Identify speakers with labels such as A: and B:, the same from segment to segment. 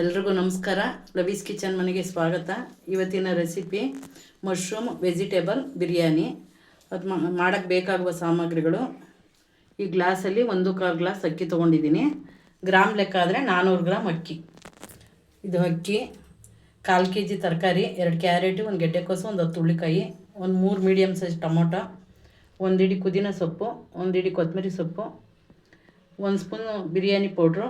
A: ಎಲ್ರಿಗೂ ನಮಸ್ಕಾರ. ಲವೀಸ್ ಕಿಚನ್ ಮನೆಗೆ ಸ್ವಾಗತ. ಇವತ್ತಿನ ರೆಸಿಪಿ ಮಶ್ರೂಮ್ ವೆಜಿಟೇಬಲ್ ಬಿರಿಯಾನಿ. ಅದು ಮಾಡೋಕ್ಕೆ ಬೇಕಾಗುವ ಸಾಮಗ್ರಿಗಳು. ಈ ಗ್ಲಾಸಲ್ಲಿ ಒಂದು ಕಾಲು ಗ್ಲಾಸ್ ಅಕ್ಕಿ ತೊಗೊಂಡಿದ್ದೀನಿ. ಗ್ರಾಮ್ ಲೆಕ್ಕ ಆದರೆ ನಾನ್ನೂರು ಗ್ರಾಮ್ ಅಕ್ಕಿ. ಇದು ಅಕ್ಕಿ, ಕಾಲು ಕೆ ಜಿ ತರಕಾರಿ, ಎರಡು ಕ್ಯಾರೆಟು, ಒಂದು ಗೆಡ್ಡೆಕೋಸು ಒಂದು ಹತ್ತು ಹುಳ್ಳಿಕಾಯಿ ಒಂದು ಮೂರು ಮೀಡಿಯಮ್ ಸೈಜ್ ಟೊಮೊಟೊ, ಒಂದು ಹಿಡಿ ಪುದೀನ ಸೊಪ್ಪು, ಒಂದು ಹಿಡಿ ಕೊತ್ತಂಬರಿ ಸೊಪ್ಪು, ಒಂದು ಸ್ಪೂನು ಬಿರಿಯಾನಿ ಪೌಡ್ರು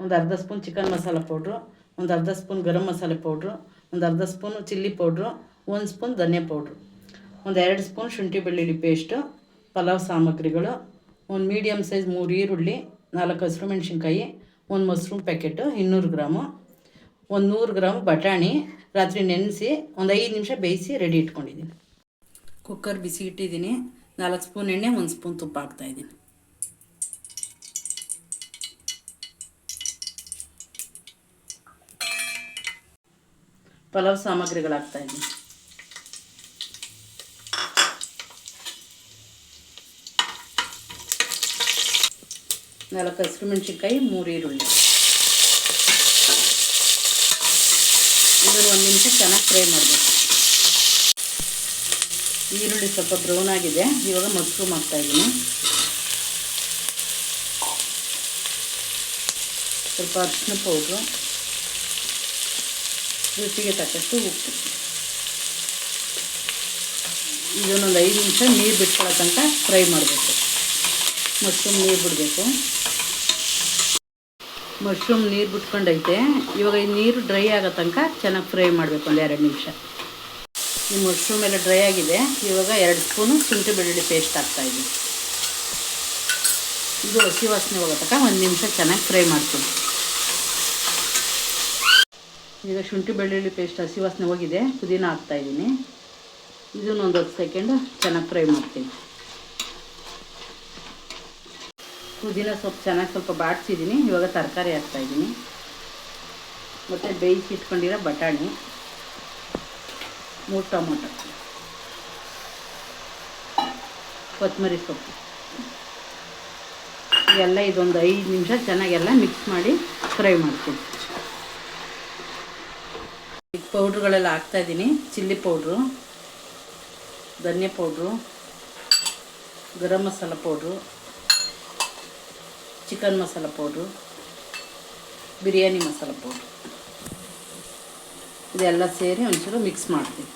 A: ಒಂದು ಅರ್ಧ ಸ್ಪೂನ್ ಚಿಕನ್ ಮಸಾಲ ಪೌಡ್ರು, ಒಂದು ಅರ್ಧ ಸ್ಪೂನ್ ಗರಂ ಮಸಾಲೆ ಪೌಡ್ರು, ಒಂದು ಅರ್ಧ ಸ್ಪೂನು ಚಿಲ್ಲಿ ಪೌಡ್ರು, ಒಂದು ಸ್ಪೂನ್ ಧನಿಯಾ ಪೌಡ್ರು. ಒಂದು ಎರಡು ಸ್ಪೂನ್ ಶುಂಠಿ ಬೆಳ್ಳುಳ್ಳಿ ಪೇಸ್ಟು ಪಲಾವ್ ಸಾಮಗ್ರಿಗಳು, ಒಂದು ಮೀಡಿಯಮ್ ಸೈಜ್ ಮೂರು ಈರುಳ್ಳಿ, ನಾಲ್ಕು ಹಸಿರು ಮೆಣಸಿನ್ಕಾಯಿ, ಒಂದು ಮಶ್ರೂಮ್ ಪ್ಯಾಕೆಟು ಇನ್ನೂರು ಗ್ರಾಮು, ಒಂದು ನೂರು ಗ್ರಾಮ್ ಬಟಾಣಿ, ರಾತ್ರಿ ನೆನೆಸಿ ಒಂದು ಐದು ನಿಮಿಷ ಬೇಯಿಸಿ ರೆಡಿ ಇಟ್ಕೊಂಡಿದ್ದೀನಿ. ಕುಕ್ಕರ್ ಬಿಸಿ ಇಟ್ಟಿದ್ದೀನಿ, ನಾಲ್ಕು ಸ್ಪೂನ್ ಎಣ್ಣೆ, ಒಂದು ಸ್ಪೂನ್ ತುಪ್ಪ ಹಾಕ್ತಾಯಿದ್ದೀನಿ ಪಲಾವ್ ಸಾಮಗ್ರಿಗಳಾಗ್ತಾ ಹಾಕ್ತಾಯಿದ್ದೀನಿ ನಾಲ್ಕು ಹಸಿರು ಮೆಣಸಿನ್ಕಾಯಿ, ಮೂರು ಈರುಳ್ಳಿ. ಇದನ್ನು ಒಂದು ನಿಮಿಷ ಚೆನ್ನಾಗಿ ಫ್ರೈ ಮಾಡಬೇಕು. ಈರುಳ್ಳಿ ಸ್ವಲ್ಪ ಬ್ರೌನ್ ಆಗಿದೆ. ಇವಾಗ ಮಶ್ರೂಮ್ ಹಾಕ್ತಾಯಿದ್ದೀನಿ ಸ್ವಲ್ಪ ಅರ್ಶಿನ ಪೌಡ್ರು. ರುಚಿಗೆ ತಕ್ಕಷ್ಟು ಉಪ್ಪು. ಇದನ್ನೊಂದು ಐದು ನಿಮಿಷ ನೀರು ಬಿಟ್ಕೊಳ್ಳೋ ತನಕ ಫ್ರೈ ಮಾಡಬೇಕು. ಮಶ್ರೂಮ್ ನೀರು ಬಿಡಬೇಕು. ಮಶ್ರೂಮ್ ನೀರು ಬಿಟ್ಕೊಂಡೈತೆ. ಇವಾಗ ಈ ನೀರು ಡ್ರೈ ಆಗೋ ತನಕ ಚೆನ್ನಾಗಿ ಫ್ರೈ ಮಾಡಬೇಕು ಒಂದು ಎರಡು ನಿಮಿಷ. ಈ ಮಶ್ರೂಮ್ ಎಲ್ಲ ಡ್ರೈ ಆಗಿದೆ. ಇವಾಗ ಎರಡು ಸ್ಪೂನು ಶುಂಠಿ ಬೆಳ್ಳುಳ್ಳಿ ಪೇಸ್ಟ್ ಹಾಕ್ತಾಯಿದ್ದೀನಿ ಇದು ಹಸಿ ವಾಸನೆ ಹೋಗೋ ತನಕ ಒಂದು ನಿಮಿಷ ಚೆನ್ನಾಗಿ ಫ್ರೈ ಮಾಡ್ತೀನಿ. ಈಗ ಶುಂಠಿ ಬೆಳ್ಳುಳ್ಳಿ ಪೇಸ್ಟ್ ಹಸಿ ವಾಸನೆ ಹೋಗಿದೆ. ಪುದೀನ ಹಾಕ್ತಾಯಿದ್ದೀನಿ ಇದನ್ನೊಂದು ಹತ್ತು ಸೆಕೆಂಡ್ ಚೆನ್ನಾಗಿ ಫ್ರೈ ಮಾಡ್ತೀನಿ. ಪುದೀನ ಸೊಪ್ಪು ಚೆನ್ನಾಗಿ ಸ್ವಲ್ಪ ಬಾಡಿಸಿದ್ದೀನಿ. ಇವಾಗ ತರಕಾರಿ ಹಾಕ್ತಾಯಿದ್ದೀನಿ ಮತ್ತು ಬೇಯಿಸಿ ಇಟ್ಕೊಂಡಿರೋ ಬಟಾಣಿ. ಮೂರು ಟೊಮೊಟೊ. ಕೊತ್ತಂಬರಿ ಸೊಪ್ಪು. ಎಲ್ಲ ಇದೊಂದು ಐದು ನಿಮಿಷ ಚೆನ್ನಾಗೆಲ್ಲ ಮಿಕ್ಸ್ ಮಾಡಿ ಫ್ರೈ ಮಾಡ್ತೀನಿ. ಈಗ ಪೌಡ್ರುಗಳೆಲ್ಲ ಹಾಕ್ತಾಯಿದ್ದೀನಿ ಚಿಲ್ಲಿ ಪೌಡ್ರು ಧನಿಯಾ powder garam masala powder chicken masala powder biryani masala powder ಇದೆಲ್ಲ ಸೇರಿ ಒಂಚೂರು ಮಿಕ್ಸ್ ಮಾಡ್ತೀನಿ.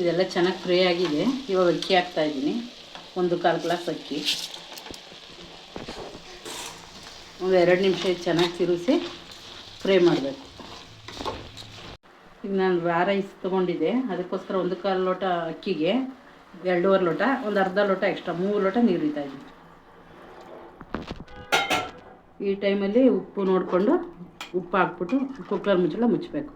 A: ಇದೆಲ್ಲ ಚೆನ್ನಾಗಿ ಫ್ರೈ ಆಗಿದೆ. ಇವಾಗ ಅಕ್ಕಿ ಹಾಕ್ತಾಯಿದ್ದೀನಿ ಒಂದು ಕಾಲು ಗ್ಲಾಸ್ ಅಕ್ಕಿ. ಒಂದು ಎರಡು ನಿಮಿಷ ಚೆನ್ನಾಗಿ ತಿರುಗಿಸಿ ಫ್ರೈ ಮಾಡಬೇಕು. ಈಗ ನಾನು ರಾ ರೈಸ್ ತೊಗೊಂಡಿದ್ದೆ. ಅದಕ್ಕೋಸ್ಕರ ಒಂದು ಕಾಲು ಲೋಟ ಅಕ್ಕಿಗೆ, ಎರಡೂವರೆ ಲೋಟ, ಒಂದು ಅರ್ಧ ಲೋಟ ಎಕ್ಸ್ಟ್ರಾ ಮೂರು ಲೋಟ ನೀರು ಇದ್ದೀನಿ. ಈ ಟೈಮಲ್ಲಿ ಉಪ್ಪು ನೋಡಿಕೊಂಡು ಉಪ್ಪು ಹಾಕ್ಬಿಟ್ಟು ಕುಕ್ಕರ್ ಮುಚ್ಚಳ ಮುಚ್ಚಬೇಕು.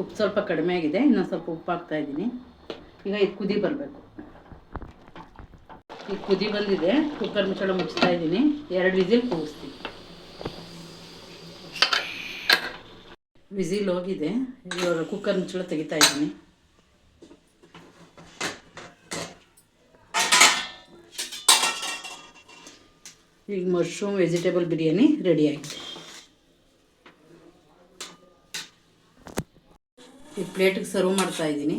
A: ಉಪ್ಪು ಸ್ವಲ್ಪ ಕಡಿಮೆ ಆಗಿದೆ, ಇನ್ನೊಂದು ಸ್ವಲ್ಪ ಉಪ್ಪು ಹಾಕ್ತಾಯಿದ್ದೀನಿ ಈಗ ಇದು ಕುದಿ ಬರಬೇಕು. ಈಗ ಕುದಿ ಬಂದಿದೆ. ಕುಕ್ಕರ್ ಮುಚ್ಚಳ ಮುಚ್ತಾ ಇದ್ದೀನಿ. ಎರಡು ವಿಸಿಲ್ ಕೂಗಿಸ್ತೀನಿ. ವಿಸಿಲ್ ಹೋಗಿದೆ. ಇವಾಗ ಕುಕ್ಕರ್ ಮುಚ್ಚಳ ತೆಗಿತಾ ಇದ್ದೀನಿ. ಈಗ ಮಶ್ರೂಮ್ ವೆಜಿಟೇಬಲ್ ಬಿರಿಯಾನಿ ರೆಡಿ ಆಗಿದೆ. ಈ ಪ್ಲೇಟಿಗೆ ಸರ್ವ್ ಮಾಡ್ತಾ ಇದ್ದೀನಿ.